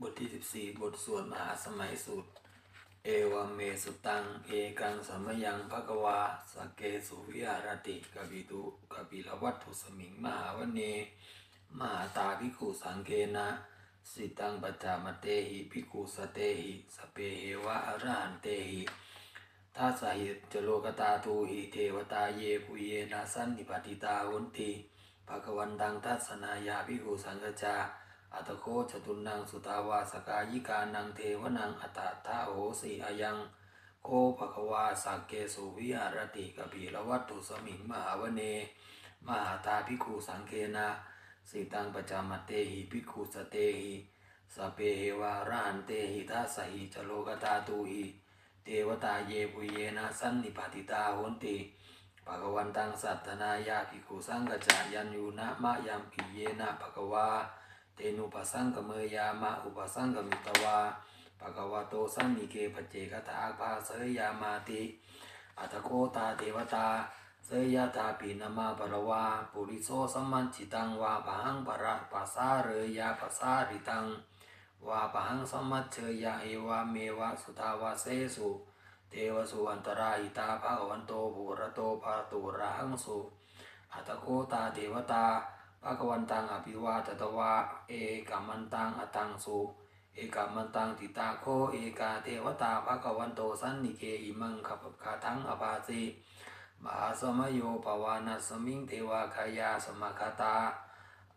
บทที่ 14 บทสวดมหาสมัยสูตร เอวเมสุตัง เอกังสัมมยังภกวาสเกสุวิหารติกบิตุกบิลวัตถุสมิงมหาวเน มหาตาภิกขุสังเกนะสิตังปัจจามเตหิภิกขุสเตหิสเปเหวะอรหันเตหิทัสสหิจโลกตาตูหิเทวตาเยปุเยนะสันนิปติตาหุนติภะควันตังทัสสนายาภิกขุสังฆจา อัตโคจตุนังสุตาวาสกายิกานังเทวนังอัตตาโหสีอายังโคภควาสักเกสุวิหารติกบีละวัตถุสมิงมหาวเน มหาตาภิกขุสังเคนะสิตังปจามเตหิภิกขุสเตหิสเปเหวาราหันเตหิทัสสหิจโลกตาตูหิเทวตาเยปุเยนะสันนิปติตาโหนติภะคะวันตังสัตนายาภิกขุสังกจายันยูนะมะยัมปิเยนะภะคะวา เตนุปัสสังกเมยามะอุปัสสังกมิตวาภะคะวะโตสันนิเกปเจกตาภาเสยยามาติ อัตโกตาเทวตาเสยยตาปีนามาปรวาปุริโสสัมมันจิตังวาปังปรปัสสาเรยาปัสสาริตังวาปังสัมมัจเชยาเอวาเมวะสุทาวาเสสุเทวสุอันตราหิตาภะคะวันโตบุระโตภาตุระหังสุอัตโกตาเทวตา ภะควันตังอภิวาทตวาเอกามันตังอตังสุเอกามันตังติตาโคเอกาเทวตาภะควันโตสันนิเกอิมังขับคาทังอภาสิมหาสมโยปวานัสมิงเทวาคายาสมคาตา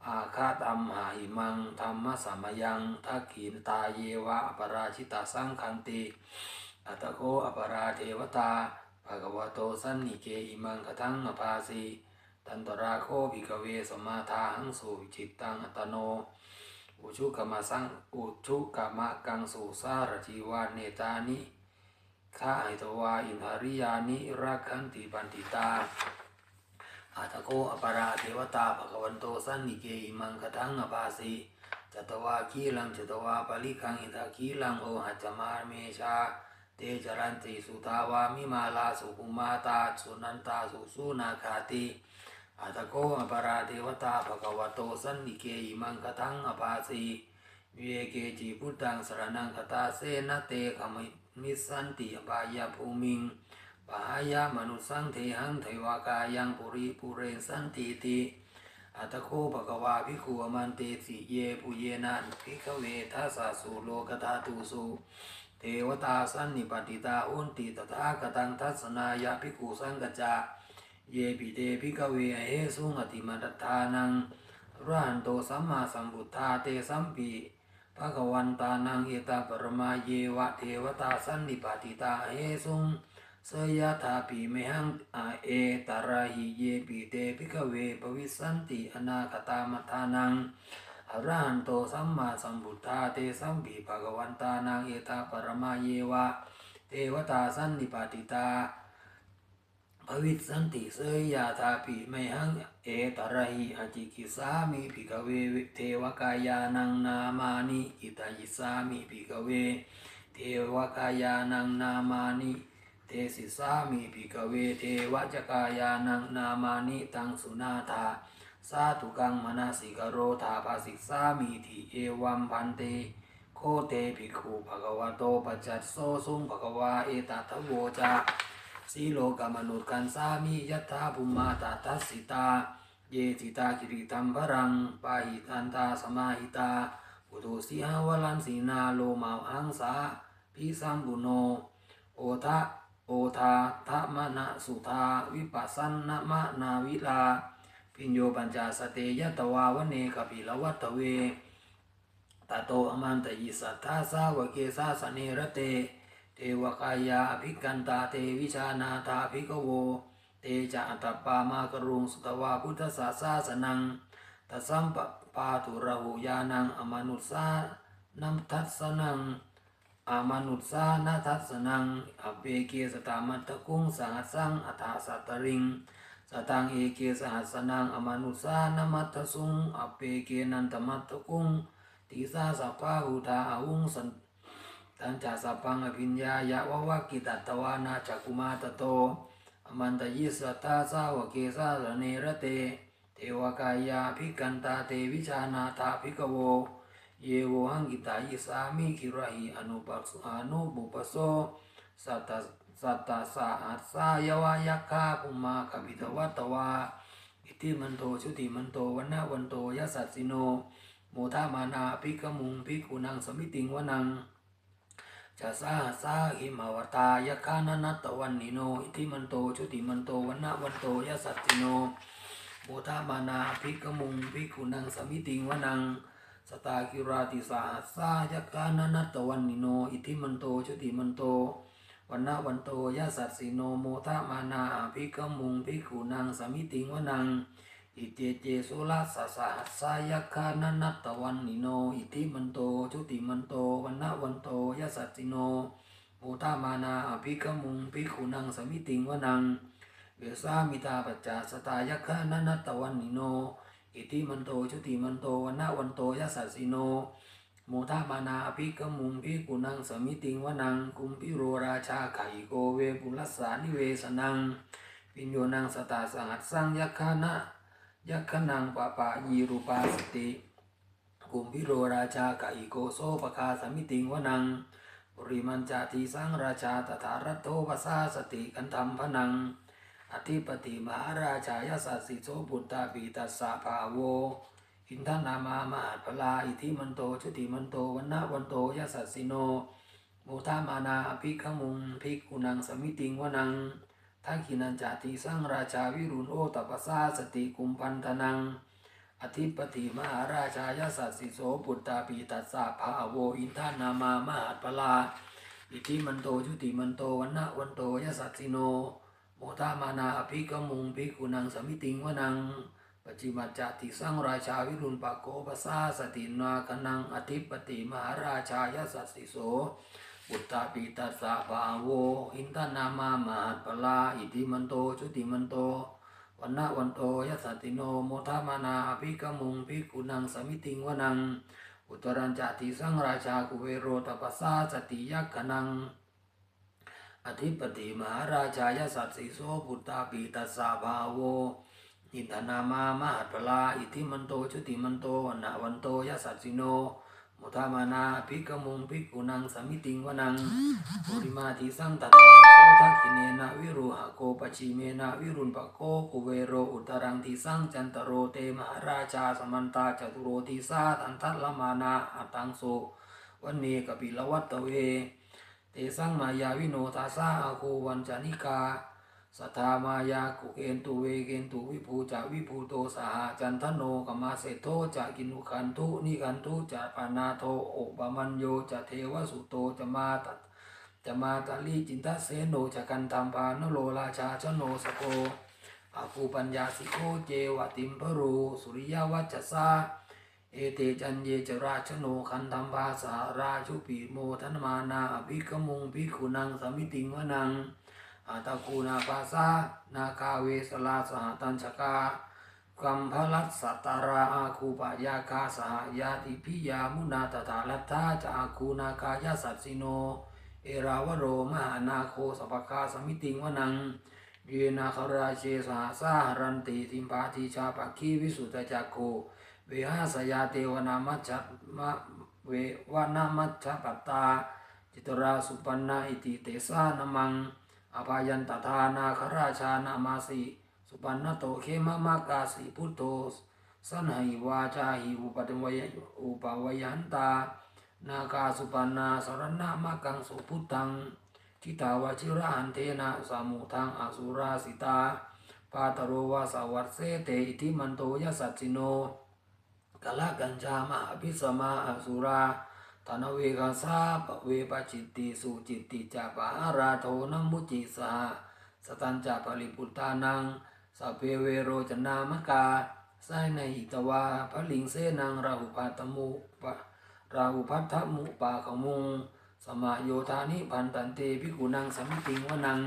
อาคาตัมหาหิมังธรรมสมยังทักขินตาเยวะอปราชิตาสังคันติอัตโคอปราเทวตาภะคะวโตสันนิเกอิมังคทังอภาสิ ตันตราโคภิกเวสมาทาหังสุจิตตังอัตโน อุชุกรรมสังอุชุกรรมกังสุสารจีวาเนตานิข้าหิตวาอินหาริยานิรักขันติปันติตาอาตโกอปราเทวตาภควันโตสันนิเกอิมังคทังอภาสิจัตวาคีลังจัตวาปลิคังอิทาคีลังโอหัจจมาเมชาเตจรันติสุทาวามิมาลาสุกุมาตาสุนันตาสุสุนาคาติ อัตโกอปราเทวตาภควโตสันนิเกอิมังคทังอภาสีเวเกจิพุทธังสรนังคตาเสนเตขมิมิสันติปายาภูมิงปายามนุสังเทหังเทวากายังปุริปุเรนสันติติอัตโคภควาภิขุอมันเตสิเยปุเยนะภิกขเวทัสสุโลกธาตุสุเทวตาสันนิปติตาอุนติตถาคตังทัสนายาภิกขุสังกจจา เยปิเตภิกเวเหสุงอติมัตทานังรันโตสัมมาสัมพุทธาเตสัมปีภะคะวันตานังเอตาปรมาเยวะเทวตาสันนิปติตาเหสุงเสยถาปีเมหังอาเอตาราหิเยปิเตภิกเวปวิสันติอนาคตามัทานังอรหันโตสัมมาสัมพุทธาเตสัมปีภะคะวันตานังเอตาปรมาเยวะเทวตาสันนิปติตา ภวิตสันติเสยยาธาปิไมหังเอตระหิอจิกิสามิภิกเวเทวกายานังนามานิอิตายิสามิภิกเว เทวกายานังนามานิเทสิสามิภิกเวเทวจกายานังนามานิตังสุนาธาสาธุกังมนาสิกโรธาภาสิกสามิทิเอวัมพันเตโคเตภิกขุภะคะวะโตปัจจัสโสสุงภะคะวาเอตัทโวจา สีโลกามนุษย์กันสามียัตถาภุมาตาทัสสิตา เยจิตากิริตัมพรังปาหิตันตาสมาหิตาปุตุสีหาวลันสีนาโลมาหังสาพิสัมบุโน โอทะโอทาทะมะนะสุทาวิปัสสันนะมะนาวิลา พิญโยปัญจสเตยตวาวเนกปิลวัตเวตโตอมันตยิสัทธาสาวเกสาสเนรเต เทวกายาอภิกันตาเทวิชานาธาภิกโว เตจะอัตปามากรุงสตวาพุทธศาสาสนังตัสัมปปาตุระหุยานังอมนุสานัมทัสสนังอามนุสานาทัสสนังอเปเกสตามัตตคุงสังฆสังอัฏฐาสัตริงสตังเอเกสหัสสนังอมนุสานามัตตสุงอเปเกนันตมัตตคุงติสาสัพพาหุทาอาหุงสัน ตันจาสัพพังอภิญญายะวะวะกิตัตวานาจักุมาตโตอมันตยิสตตาสาวเกสาสเนระเต เทวกายาภิกันตาเตวิชานาธาภิกโว เยโวหงกิตายิสามิคิรหิอนุปัสสอนุบุปโสสัตตะสัตตะสาหัสสายวายัคคาภุมมาคปิตวัตวาอิติมันโตชุติมันโตวันนะวันโตยสัสสิโนโมทามานาภิกขมุงภิกขุนังสมิติงวนัง จะสาสาหิมาวตายคานานัตวันนิโน อิทิมันโตชุติมันโตวันนะวันโตยสัตติโนโมทามานาภิกขมุงภิกขุนังสมิติงวนังสตาคิราติสาสายคานานัตวันนิโน อิทิมันโตชุติมันโตวันนะวันโตยสัตสิโนโมทามานาภิกขมุงภิกขุนังสมิติงวนัง อิเจเจสุลาสสหัสสายคานันัตตวันนิโน อิทิมันโต ชุติมันโตวันนวันโตยสัสิโนโมทามานาอภิกมุงภิกขุนังสมิติงวนัง เวสามิตาปัจจาสตายคานันัตตวันนิโน อิทิมันโต ชุติมันโตวันนวันโตยสัสิโนโมทามานาอภิกมุงภิกุนังสมิติงวนังกุมพิโรราชาไขโกเวปุลัสสานิเวสนัง ปิญโยนังสตาสหัสสังยัคคานะ ยักขนังปะปะยีรูปาสติกุมพิโรราชากะอิโกโซปคาสมิติงวนังปริมันจาทีสังราชาตถารัตโตภาษาสติกันธรรมพนัง อธิปติมหาราชายสัสสิโสบุตตาปีตัสสะภาโวอินทนามามหาพลาอิทิมันโตชุติมันโตวันนะวันโตยสัสสิโนโมทามานาอภิขมุงภิกขุนังสมิติงวนัง ทักขินันจาติสังราชาวิรุณโอตปสาสติกุมพันธนัง อธิปติมหาราชายสัสสิโสปุตตาปีตัสสะภาโวอินทานามามหาปลาอิทิมันโตชุติมันโตวันนะวันโตยสัสสิโน โมทามานาอภิกมุงภิกขุนังสมิติงวนังปจิมัจจติสังราชาวิรุณปะโกปัสาสตินาคนังอธิปติมหาราชายสัสสิโส บุตตาปีตัสสะภาโวอินทนามามาปลาอิติมันโตชุติมันโตวันนะวันโตยสสติโนโมทามานาอภิกมุงภิกุนังสมิติงวนัง อุตรัญจติสังราชากุเวโรตปัสสาสติยักขนัง อธิปติมหาราชายสัตสิโสบุตตาปีตัสสะภาโวอินทนามามหาปลาอิทิมันโตชุติมันโตวันนะวันโตยัสสสิโน มุทามานาภิกขมุงภิกขุนังสมิติงวนังปุริมาทิสังตถาโสทักขิเนนะวิรุหะโกปชิเมนะวิรุณปโกกุเวโรอุตรังทิสังจันตโรเตมหาราชาสมันตาจตุโรทิสาตันทัลลมานาอัตังโสวันเนกปิลวัตตเว เตสังมายาวิโนทาสาอาโควันจานิกา สัทธามายากุเอนตุเวเกนตุวิภูจะวิภูโตสหจันทโนกมาเสโทจะกินุขันทุนิขันทุจะปานาโทโอบามันโยจะเทวสุโตจะมาตัดจะมาตาลีจินตเสโนจะกันตัมปานโลราชาชโนสโกอาคูปัญญาสิโกเจวติมพรูสุริยวัจจสาเอเตจันเยจราชโนคันธัมภาสาราชุปีโมธนมานาอภิกมุงภิกขุนังสมิติงวนัง อาตาคูนาภาสานาคาเวสลาสหตัญชกากัมพลัสสัตตาราอาคูปยาคาสหยาติพิยามุนาตถาลัตถาจะอาคูนาคายาสัตสิโน เอราวโรมหานาโคสปคาสมิติงวนังเยนาคราเชสหสาหรันติทิมปาทิชาปักขีวิสุตจักโกเวหาสยาเทวนามัจมะเววานามัจจปัตตาจิตราสุปันนาอิติเตสานมัง อภายันตถานาคราชานามาสีสุปันนโตเขมมากาสีพุทโธสันหิวาจาหิอุปตวยอุปวยันตา นาคาสุปันนาสรณะมากังสุพุทธังทิตาวชิระหันเทนะสามุทังอสุราสิตาปาตโรวาสวัสเสเตอิทิมันโตยสัจจิโนกละกัญจามหาพิสมาอสุรา ธนเวกาสาปเวปจิตติสุจิตติจาปาราโทนัมมุจิสหสตัญจาปริปุตตานังสัพเพเวโรจนามกาไสในหิตวาพระลิงเสนังราหุปัตมุปะราหุพัทธมุปาขมุง สมาโยธานิพันตันเตภิกุนังสมิติงวนัง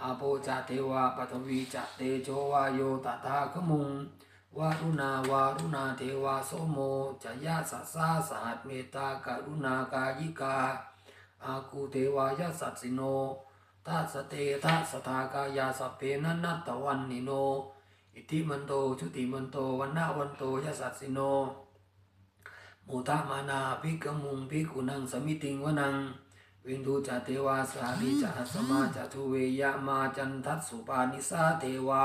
อาโปจาเทวาปฐวีจะเตโชวาโยตถาคมุง วารุณาวารุณาเทวาโสโมจยาสัสสาสหัสเมตตากรุณากายิกา อาคูเทวายาสัสสิโนทัสเตทัสทากายาสเพนันนัตตวันนิโน อิทิมันโตชุติมันโตวันนาวันโตยสัสสิโนมุทะมานาภิกขมุงภิกขุนังสมิติงวนัง วินดูจเทวาสาลิจสมาจทุเวยะมาจันทัสสุปานิสาเทวา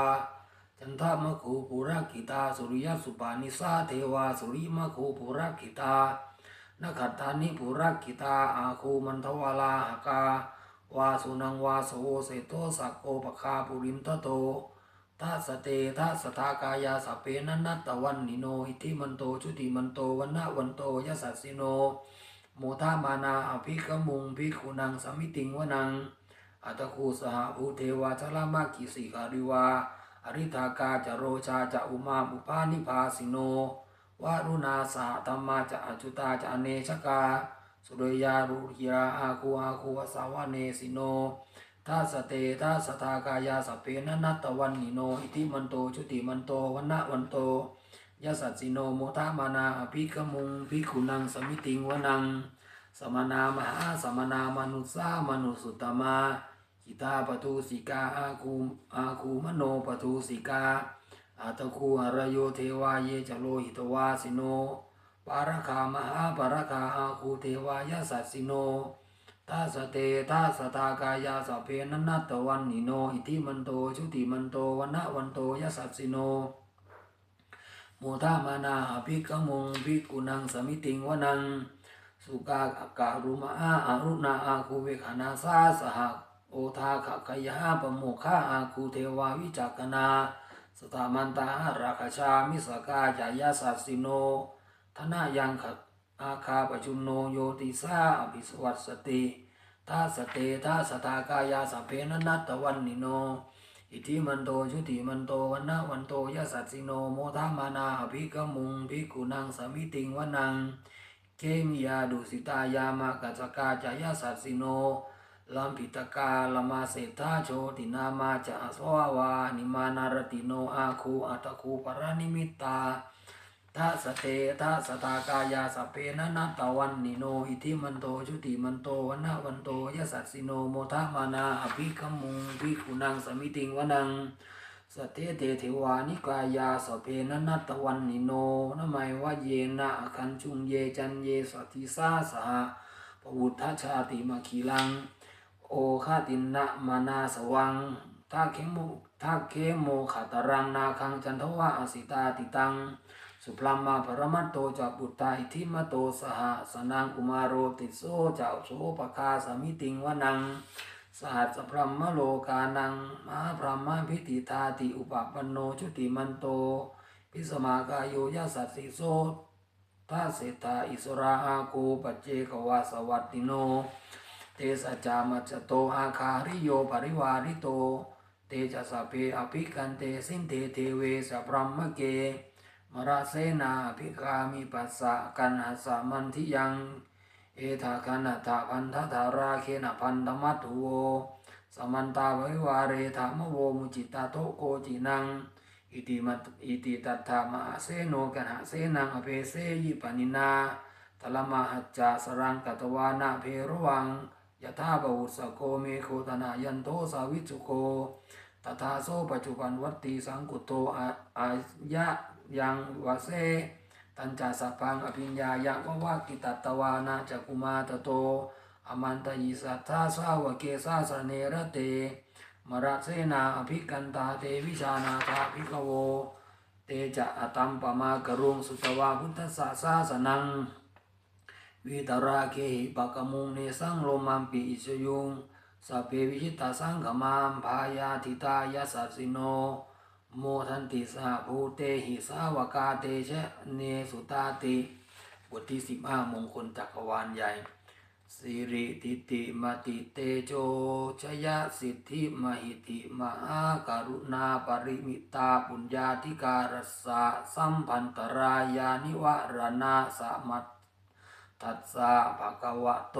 จันทามะคูปุระกิตา สุริยสุปานิสาเทวา สุริมะคูปุระกิตานขัตตานิปุระกิตา อาคูมันทวาลาหกาวาสุนังวาโสเสโตสักโกปคาปุริมทโตทัสเตทัสทากายาสเปนันนัตวันนิโนอิทิมันโตชุติมันโตวันนะวันโตยสัสสิโน โมทามานาอภิกมุงภิกขุนังสมิติงวนังอัตคูสหภูเทวาชลามากิสิการิวา อริธากาจะโรชาจะอุมาอุปานิพาสิโนวารุณาสาธรรมาจะอจุตาจะอเนชกา สุริยารุหิราอาคูอาคูวสาวเนสิโนทัสเตทัสทากายาสเพนนัตตวันนิโน อิทิมันโตชุติมันโตวันนะวันโตยสัสสิโนโมทามานาอภิกมุงภิกขุนังสมิติงวนัง สมนามหาสมนามนุสามนุสุตตมา หิตาปทุสิกาอาคูอาคูมโนปทุสิกาอาตคูอรโยเทวาเยจโลหิตวาสิโนปารคามหาปารคาอาคูเทวายสัสสิโนทาสเตทาสตากายาสเพนันนัตตวันนิโน อิทิมันโตชุติมันโตวันนะวันโตยสัสสิโนโมทามานาภิกขมงภิกขุนังสมิติงวนัง สุกาการุมาอาอารุณาอาคูเวขานาสาสห โอทาขกยาปโมฆาอาคูเทวาวิจักนาสตามันตาราคชามิสกาจายาสัสสิโน ธนายังขอาคาปจุนโนโยติสาอภิสวัสติทาสเตทาสตากายาสพเพนนัตตวันนิโน อิทิมันโตชุติมันโตวันนะวันโตยะสัสสิโนโมทามานาอภิกมุงภิกขุนังสมิติงวนัง เคมิยาดุสิตายามะกัจกาจายาสัสสิโน ลัมพิตกาลมาเสธาโชตินามาจะอสวาวานิมานารติโนอาคูอัตคูปรานิมิตาทัสเตทัสตากายาสเพนะนัตวันนิโนอิทิมันโตชุติมันโตวันนะวันโตยสัสสิโนโมทามานาอภิคมุงภิกขุนังสมิติงวนังสเตเตเทวานิกายาสเพนะนัตวันนิโนนไมวะเยนะอคันจุงเยจันเยสติสาสหะปวุทธชาติมาคีลัง โอคาตินะมานาสวังทักเขโมทักเขโมขัตรังนาคังจันทวะอสิตาติตัง สุพรมมาปรมัตโตจักบุตตาอิทิมโตสหสนังกุมารโรติโสจักโสปคาสมิติงวนังสหัสพรหมโลกานังมหาพรหมพิติทาติอุปปันโนชุติมันโต พิสมากายโยยสัสสิโสทาเสตาอิสราอาโกปเจกวาสวัตติโน เตสัจจามัจโตอาคาริโยปริวาริโต เตจะสพเพอภิกันเตสินเตเทเวสพรหมเก มราเสนาภิกามิปัสสะกันหัสสะมันทิยัง เอธาคันธาพันธธาราเคนะพันธมัตถุโวสมันตาวิวาเรธามโวมุจิตาโตโกจินัง อิติมัตอิติตัตถามาเสโนกันหาเสนังอเพเสยิปนินาตลมหัจจาสรังกัตวานาเพรวัง ยะธาบุสโกเมโคตนายันโตสาวิจุโกตถาโซปัจจุบันวัตติสังกุโตอาอายะยังวะเสตัญจาสัพพังอภิญญายะวะวะกิตตตวานาจักุมาตโตอมันตยิสัทธาสาวเกสาสเนระเตมรัสเสนาอภิกันตาเตวิชานาคาภิกโว เตจะอตัมปมากรุงสุตวาพุทธสาสาสนัง วิตราเคหิปะกมุงเนสังโลมัมปิอิชยุงสัพเพวิชิตาสังขมามพายาทิตายาสัสิโน โมทันติสาภูเตหิสาวกาเตชะเนสุตาติบทที่สิบห้ามงคลจักรวาลใหญ่ สิริติติมติเตโจชยสิทธิมหิติมหาการุณาปริมิตาปุญญาธิการสะสัมพันตรายานิวรณาสมัต ทัสสะภะคะวะโต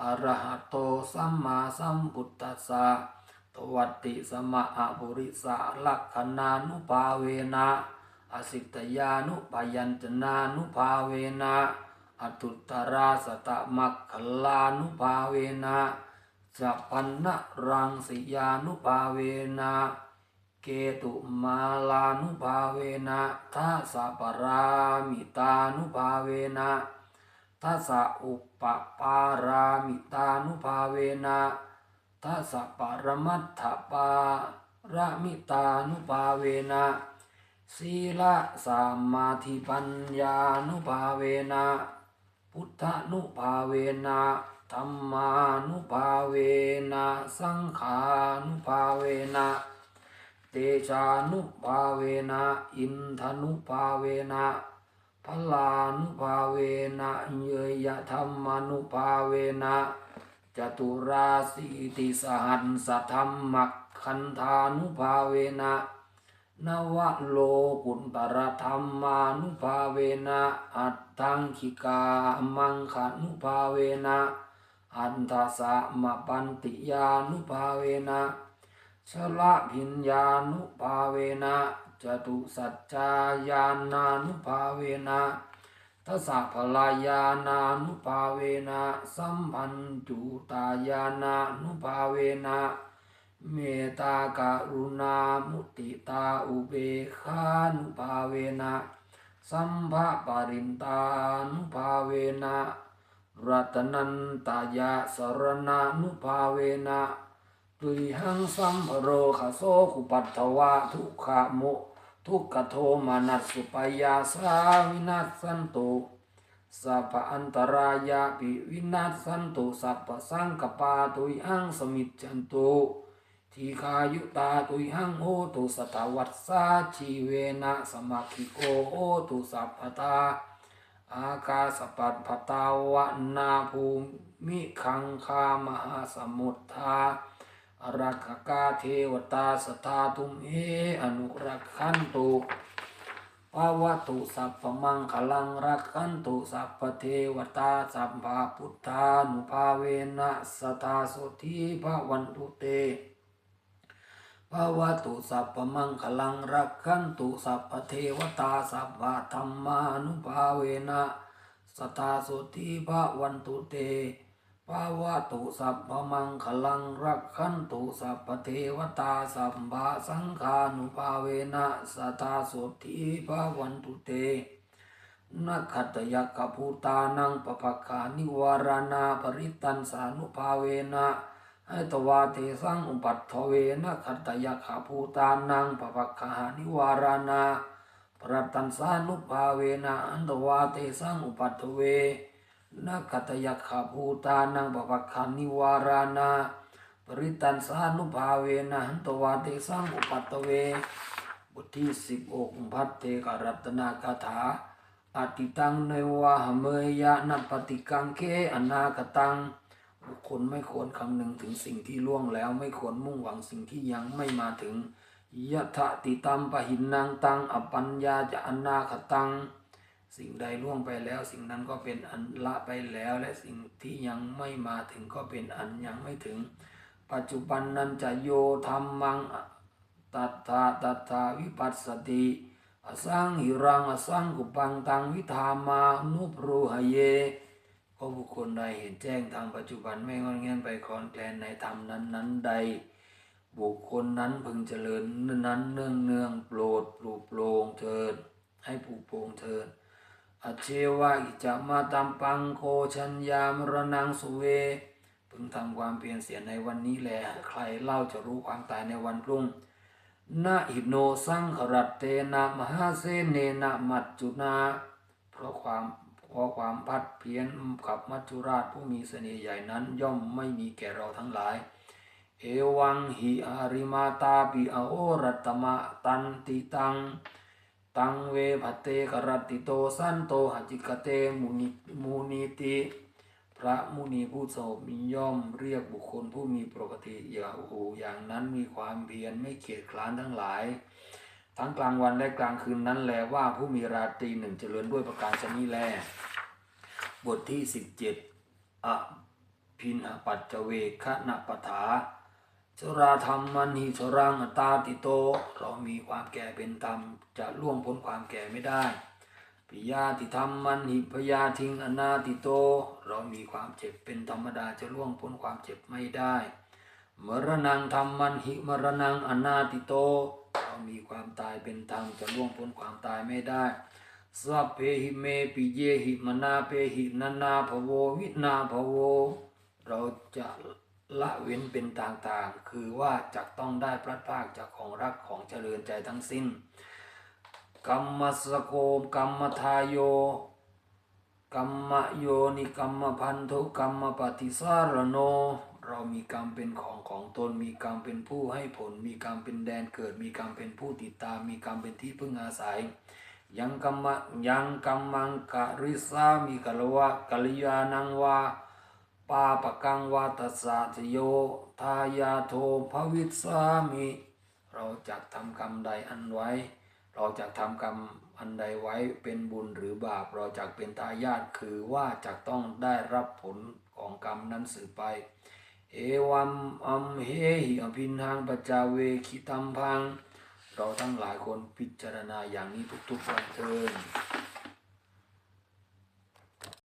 อะระหะโต สัมมาสัมพุทธัสสะตวัตติสมะอะปุริสะลักขณานุภาเวนะอสิตยานุปยัญจนานุภาเวนะอตุตราสตะมัคคลานุภาเวนะสัพพันนรังสิยานุภาเวนะเกเกตุมาลานุภาเวนะทัสสะปรามิตานุภาเวนะ ทัสสะอุปปารามิตานุภาเวนะทัสสะปรมัตถปารามิตานุภาเวนะศีลสามาธิปัญญานุภาเวนะพุทธานุภาเวนะธรรมานุภาเวนะสังขานุภาเวนะเตชานุภาเวนะอินทนุภาเวนะ พลานุภาเวนะเยยธรรมานุภาเวนะจตุราสีติสหันสธรรมักคันธานุภาเวนะนวโลกุตตรธรรมานุภาเวนะอัตตังคิกามังคนุภาเวนะอันทสะมะปันติยานุภาเวนะชละพิญญานุภาเวนะ จตุสัจจายานานุภาเวนะทัสสะพลายานานุภาเวนะสัมพันจุตายานานุภาเวนะเมตากรุณามุติตาอุเบขานุภาเวนะสัมภะปรินตานุภาเวนะรัตนันตายาสรณานุภาเวนะตุยหังสัมภโรขโสขุปัตถวะทุกขโม ทุกขโทมานัสสุปยาสาวินัสสันตุสัพอันตรายาปิวินัสสันตุสัพสังกปาตุยังสมิจจันตุทีคายุตาตุยังโอตุสตวัสสาชีเวนะสมาคิโกโอตุสัพพตาอากาสปัตปตาวะนาภูมิขังคามหาสมุทธา อรักขกาเทวตาสทาตุมเออนุรักขันตุภาวะตุสัพพมังคลังรักขันตุสัพพเทวตาสัพพะพุทธานุภาเวนะสทาโสธีภวันตุเตภาวะตุสัพพมังคลังรักขันตุสัพพเทวตาสัพพธรรมานุภาเวนะสตาโสธีภวันตุเต ภาวะตุสัพพมังคลังรักขันตุสัพพเทวตาสัพพะสังฆานุภาเวนะสตาโสธีภวันตุเตนักขัตยักขภูตานังปปะคานิวารณาปริตันสานุภาเวนะให้ตวาเทสังอุปัตถเวนะขัตยักขภูตานังปปะคานิวารณาปรตันสานุภาเวนะอันตวาเทสังอุปัตถเวนั นักขตยักขภูตานังปปะคานิวารานาปริตันสานุภาเวนะหันตวาเทสังอุปัตเว บทที่สิบอกพัตเตกรัตนาคาถาอติตังเนวะหเมยยะนัปปฏิกังเคอนาคตังบุคคลไม่ควรคำนึงถึงสิ่งที่ล่วงแล้วไม่ควรมุ่งหวังสิ่งที่ยังไม่มาถึงยะทะติตัมปะหินนางตังอปัญญาจะอนาคตัง สิ่งใดล่วงไปแล้ว สิ่งนั้นก็เป็นอันละไปแล้ว และสิ่งที่ยังไม่มาถึงก็เป็นอันยังไม่ถึง ปัจจุบันนั้นจะโยธรรมังตัทธาตัทธาวิปัสสติอสังหิรังอสังกุปังตังวิธามานุปรูหเยก็บุคคลใดเห็นแจ้งทางปัจจุบันไม่งอนแงนไปคอนแคลนในธรรมนั้นนั้นใด บุคคลนั้นพึงเจริญนั้นเนืองเนืองโปรดปลูกโปรงเถิดให้ปลูกโปรงเถิด อเชวะอิจะมาตัมปังโคชัญญามรณังสุเวพึงทำความเพียรเสียในวันนี้แหละใครเล่าจะรู้ความตายในวันพรุ่งนะหิโนสังขรัตเตนะมหาเสเนนะมัจจุนาเพราะความเพราะความพัดเพี้ยนกับมัจจุราชผู้มีเสน่ห์ใหญ่นั้น ย่อมไม่มีแก่เราทั้งหลาย เอวังหิอาริมาตาปิอโอรัตมะตันติตัง ตังเวภเตกรติโตสันโตหจิกเตมุนิมุนิติพระมุนีผู้สงบมีย่อมเรียกบุคคลผู้มีปกติอย่าหูอย่างนั้นมีความเพียรไม่เกียจคร้านทั้งหลาย ทั้งกลางวันและกลางคืนนั้นแลว่าผู้มีราตรีหนึ่งเจริญด้วยประการชนี้แล บทที่สิบเจ็ดอภินหปัจจเวคะนปถา ชราธรรมมันหิชรังตาติโต เรามีความแก่เป็นธรรม จะล่วงพ้นความแก่ไม่ได้ปิยาติธรรมมันหิพยาทิงอนาติโต เรามีความเจ็บเป็นธรรมดาจะล่วงพ้นความเจ็บไม่ได้มรณังธรรมมันหิมรณังอนาติโต เรามีความตายเป็นธรรมจะล่วงพ้นความตายไม่ได้สัพเพหิเมปิเยหิมนาเพหินานาภโววินาภโว เราจะ ละเว้นเป็นต่างๆ คือว่าจะต้องได้พลัดพากจากของรักของเจริญใจทั้งสิ้น กรรมสโกมกรรมทายโย กรรมโยนิกรรมพันธุกรรมปฏิสารโน เรามีกรรมเป็นของของตน มีกรรมเป็นผู้ให้ผล มีกรรมเป็นแดนเกิด มีกรรมเป็นผู้ติดตาม มีกรรมเป็นที่พึ่งอาศัยยังกรรมยังกรรมังกะริสามีกัลวะกัลยานังวาาปะกังวาตสสะทโย ทายาโทภวิสามิ เราจะทำกรรมใดอันไว้ เราจะทำกรรมอันใดไว้เป็นบุญหรือบาป เราจะเป็นทายาทคือว่าจะต้องได้รับผลของกรรมนั้นสืบไป เอวัมอัมเฮหิอภินหังปัจจาเวคิตัมพัง เราทั้งหลายคนพิจารณาอย่างนี้ทุกๆวันเทิน